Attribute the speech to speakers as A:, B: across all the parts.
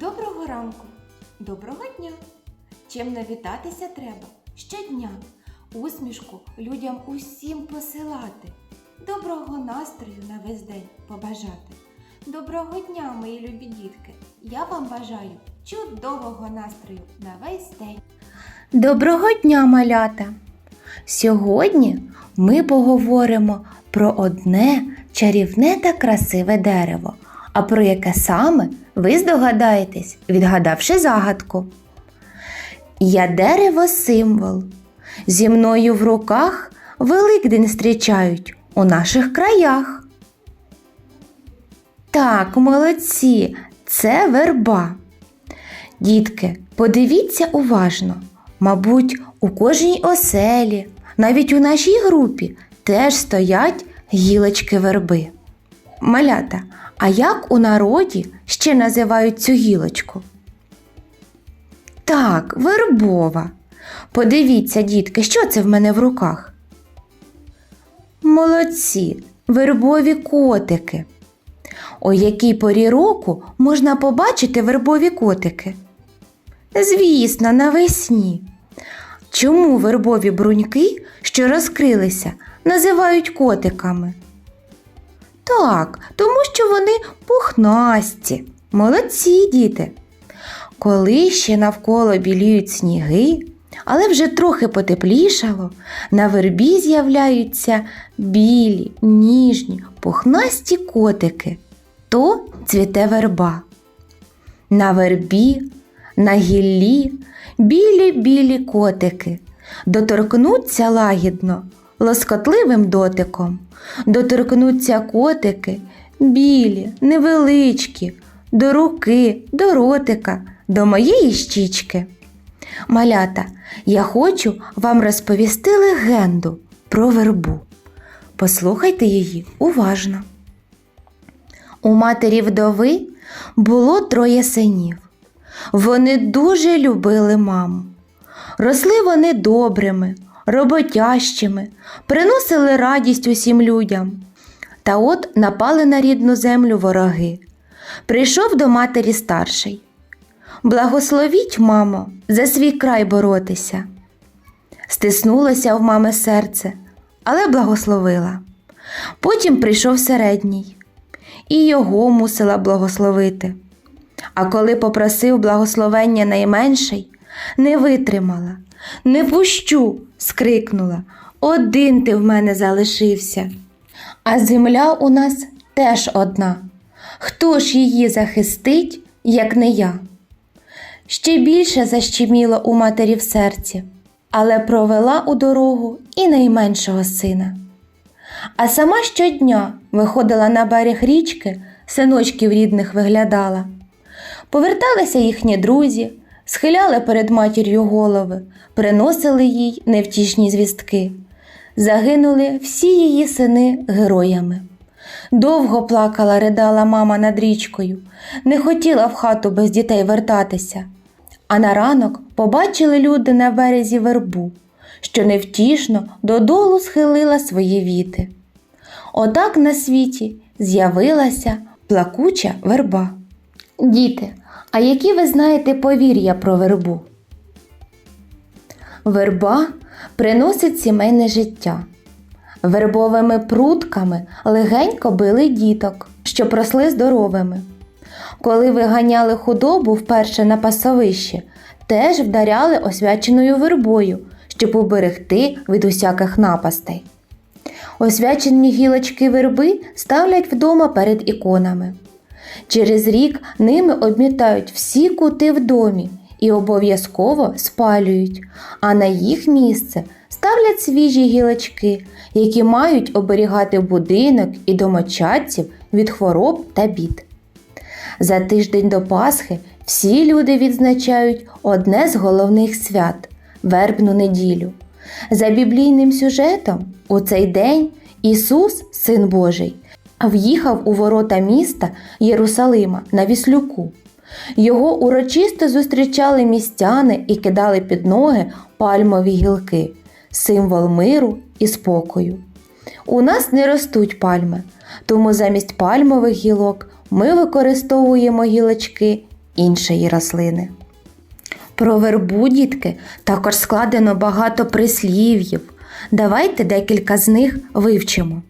A: Доброго ранку, доброго дня. Чим навітатися треба щодня. Усмішку людям усім посилати. Доброго настрою на весь день побажати. Доброго дня, мої любі дітки. Я вам бажаю чудового настрою на весь день.
B: Доброго дня, малята! Сьогодні ми поговоримо про одне чарівне та красиве дерево. А про яке саме ви здогадаєтесь, відгадавши загадку. Я дерево символ. Зі мною в руках Великдень зустрічають у наших краях. Так, молодці, це верба. Дітки, подивіться уважно. Мабуть, у кожній оселі, навіть у нашій групі, теж стоять гілочки верби. Малята, а як у народі ще називають цю гілочку? Так, вербова. Подивіться, дітки, що це в мене в руках? Молодці, вербові котики. У якій порі року можна побачити вербові котики? Звісно, навесні. Чому вербові бруньки, що розкрилися, називають котиками? Так, тому що вони пухнасті. Молодці діти. Коли ще навколо біліють сніги, але вже трохи потеплішало, на вербі з'являються білі, ніжні, пухнасті котики. То цвіте верба. На вербі, на гіллі білі-білі котики. Доторкнуться лагідно, лоскотливим дотиком. Доторкнуться котики, білі, невеличкі, до руки, до ротика, до моєї щічки. Малята, я хочу вам розповісти легенду про вербу. Послухайте її уважно. У матері вдови було троє синів. Вони дуже любили маму. Росли вони добрими, роботящими, приносили радість усім людям. Та от напали на рідну землю вороги. Прийшов до матері старший. Благословіть, мамо, за свій край боротися. Стиснулося в мами серце, але благословила. Потім прийшов середній, і його мусила благословити. А коли попросив благословення найменший, не витримала, не пущу, скрикнула. Один ти в мене залишився. А земля у нас теж одна. Хто ж її захистить, як не я? Ще більше защеміло у матері в серці, але провела у дорогу і найменшого сина. А сама щодня виходила на берег річки, синочків рідних виглядала. Поверталися їхні друзі, схиляли перед матір'ю голови, приносили їй невтішні звістки. Загинули всі її сини героями. Довго плакала, ридала мама над річкою, не хотіла в хату без дітей вертатися. А на ранок побачили люди на березі вербу, що невтішно додолу схилила свої віти. Отак на світі з'явилася плакуча верба. Діти, а які ви знаєте повір'я про вербу? Верба приносить сімейне життя. Вербовими прутками легенько били діток, що просли здоровими. Коли виганяли худобу вперше на пасовище, теж вдаряли освяченою вербою, щоб уберегти від усяких напастей. Освячені гілочки верби ставлять вдома перед іконами. Через рік ними обмітають всі кути в домі і обов'язково спалюють, а на їх місце ставлять свіжі гілочки, які мають оберігати будинок і домочадців від хвороб та бід. За тиждень до Пасхи всі люди відзначають одне з головних свят вербну неділю. За біблійним сюжетом, у цей день Ісус, Син Божий, в'їхав у ворота міста Єрусалима на віслюку. Його урочисто зустрічали містяни і кидали під ноги пальмові гілки, символ миру і спокою. У нас не ростуть пальми, тому замість пальмових гілок ми використовуємо гілочки іншої рослини. Про вербу, дітки, також складено багато прислів'їв. Давайте декілька з них вивчимо.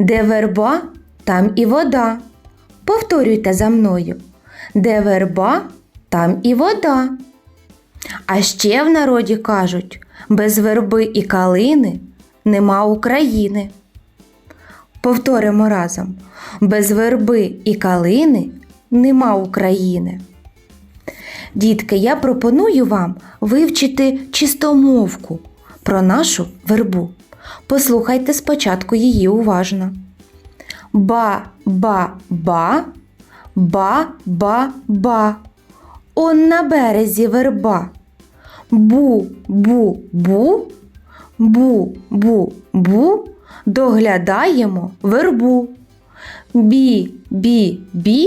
B: Де верба, там і вода. Повторюйте за мною. Де верба, там і вода. А ще в народі кажуть: без верби і калини нема України. Повторимо разом: без верби і калини нема України. Дітки, я пропоную вам вивчити чистомовку про нашу вербу. Послухайте спочатку її уважно. Ба-ба-ба, ба-ба-ба. Он на березі верба. Бу-бу-бу, бу-бу-бу, доглядаємо вербу. Бі-бі-бі,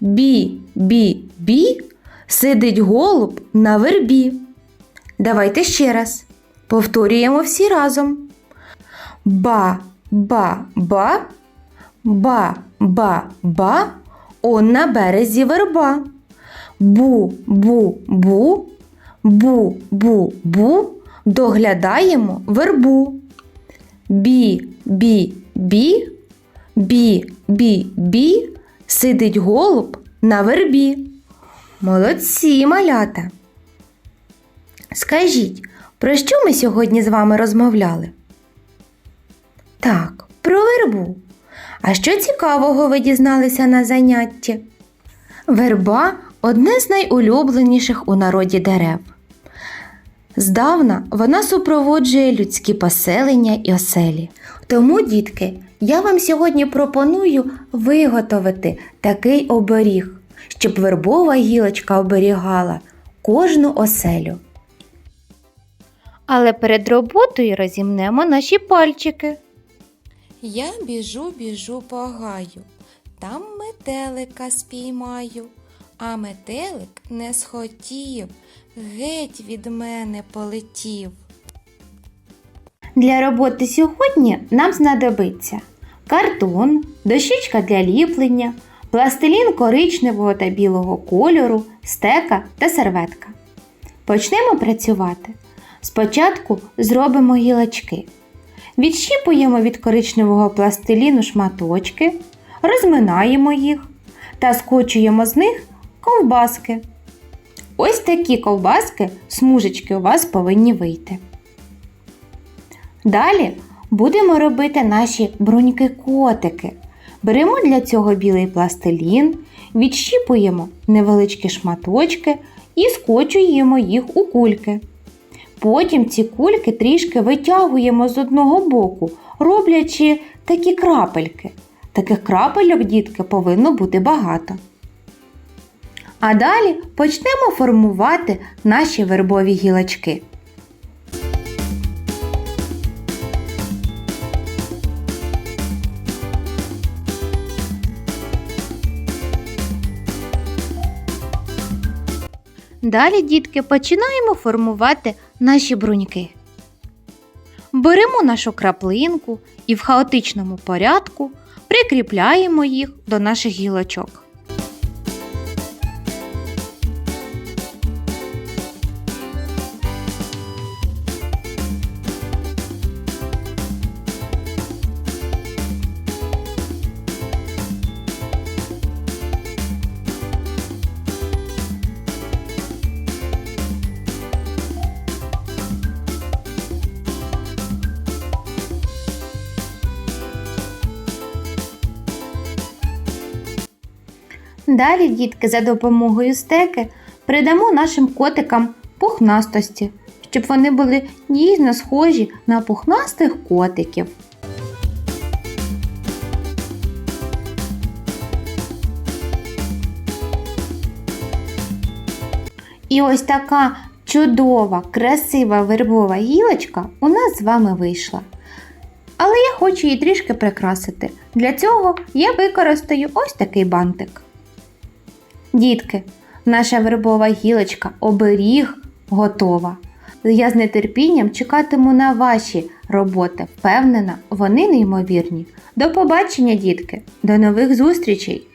B: бі-бі-бі, сидить голуб на вербі. Давайте ще раз. Повторюємо всі разом. Ба-ба-ба, ба-ба-ба, он на березі верба. Бу-бу-бу, бу-бу-бу, доглядаємо вербу. Бі-бі-бі, бі-бі-бі, сидить голуб на вербі. Молодці, малята. Скажіть, про що ми сьогодні з вами розмовляли? Так, про вербу. А що цікавого ви дізналися на занятті? Верба одне з найулюбленіших у народі дерев. Здавна вона супроводжує людські поселення і оселі. Тому, дітки, я вам сьогодні пропоную виготовити такий оберіг, щоб вербова гілочка оберігала кожну оселю. Але перед роботою розімнемо наші пальчики.
A: Я біжу, біжу по гаю, там метелика спіймаю, а метелик не схотів, геть від мене полетів.
B: Для роботи сьогодні нам знадобиться картон, дощечка для ліплення, пластилін коричневого та білого кольору, стека та серветка. Почнемо працювати. Спочатку зробимо гілочки. Відщіпуємо від коричневого пластиліну шматочки, розминаємо їх та скочуємо з них ковбаски. Ось такі ковбаски, смужечки у вас повинні вийти. Далі будемо робити наші бруньки-котики. Беремо для цього білий пластилін, відщіпуємо невеличкі шматочки і скочуємо їх у кульки. Потім ці кульки трішки витягуємо з одного боку, роблячи такі крапельки. Таких крапельок, дітки, повинно бути багато. А далі почнемо формувати наші вербові гілочки. Далі, дітки, починаємо формувати наші бруньки. Беремо нашу краплинку і в хаотичному порядку прикріпляємо їх до наших гілочок. Далі, дітки, за допомогою стеки придамо нашим котикам пухнастості, щоб вони були дійсно схожі на пухнастих котиків. І ось така чудова, красива вербова гілочка у нас з вами вийшла. Але я хочу її трішки прикрасити. Для цього я використаю ось такий бантик. Дітки, наша вербова гілочка оберіг готова. Я з нетерпінням чекатиму на ваші роботи. Впевнена, вони неймовірні. До побачення, дітки! До нових зустрічей!